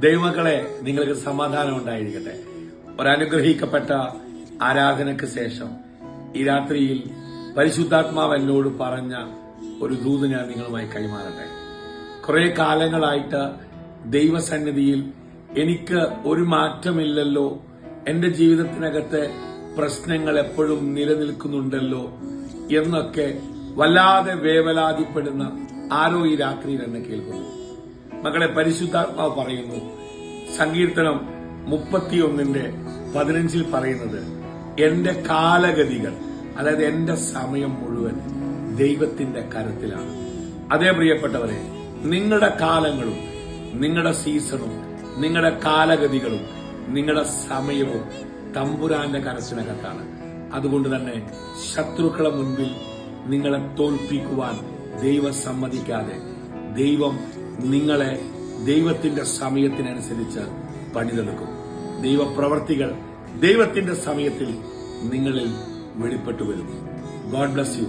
ദൈവമക്കളെ നിങ്ങൾക്ക് സമാധാനം ഉണ്ടായിരിക്കട്ടെ. ഒരനുഗ്രഹിക്കപ്പെട്ട ആരാധനയ്ക്ക് ശേഷം ഈ രാത്രിയിൽ പരിശുദ്ധാത്മാവ് എന്നോട് പറഞ്ഞ ഒരു ദൂത് ഞാൻ നിങ്ങളുമായി കൈമാറട്ടെ. കുറെ കാലങ്ങളായിട്ട് ദൈവസന്നിധിയിൽ എനിക്ക് ഒരു മാറ്റമില്ലല്ലോ എന്റെ ജീവിതത്തിനകത്ത് പ്രശ്നങ്ങൾ എപ്പോഴും നിലനിൽക്കുന്നുണ്ടല്ലോ എന്നൊക്കെ വല്ലാതെ വേവലാതിപ്പെടുന്ന ആരോ ഈ രാത്രിയിൽ എന്നെ കേൾക്കുന്നു. മകളെ പരിശുദ്ധാത്മാവ് പറയുന്നു സങ്കീർത്തനം മുപ്പത്തിയൊന്നിന്റെ പതിനഞ്ചിൽ പറയുന്നത് എന്റെ കാലഗതികൾ അതായത് എന്റെ സമയം മുഴുവൻ ദൈവത്തിന്റെ കരത്തിലാണ്. അതേ പ്രിയപ്പെട്ടവരെ നിങ്ങളുടെ കാലങ്ങളും നിങ്ങളുടെ സീസണും നിങ്ങളുടെ കാലഗതികളും നിങ്ങളുടെ സമയവും തമ്പുരാന്റെ കരച്ചിനകത്താണ്. അതുകൊണ്ട് തന്നെ ശത്രുക്കളെ മുൻപിൽ നിങ്ങളെ തോൽപ്പിക്കുവാൻ ദൈവം സമ്മതിക്കാതെ ദൈവം നിങ്ങളെ ദൈവത്തിന്റെ സമയത്തിനനുസരിച്ച് പണിതെടുക്കും. ദൈവപ്രവർത്തികൾ ദൈവത്തിന്റെ സമയത്തിൽ നിങ്ങളിൽ വെളിപ്പെട്ടു വരും ഗോഡ് ബ്ലസ് യു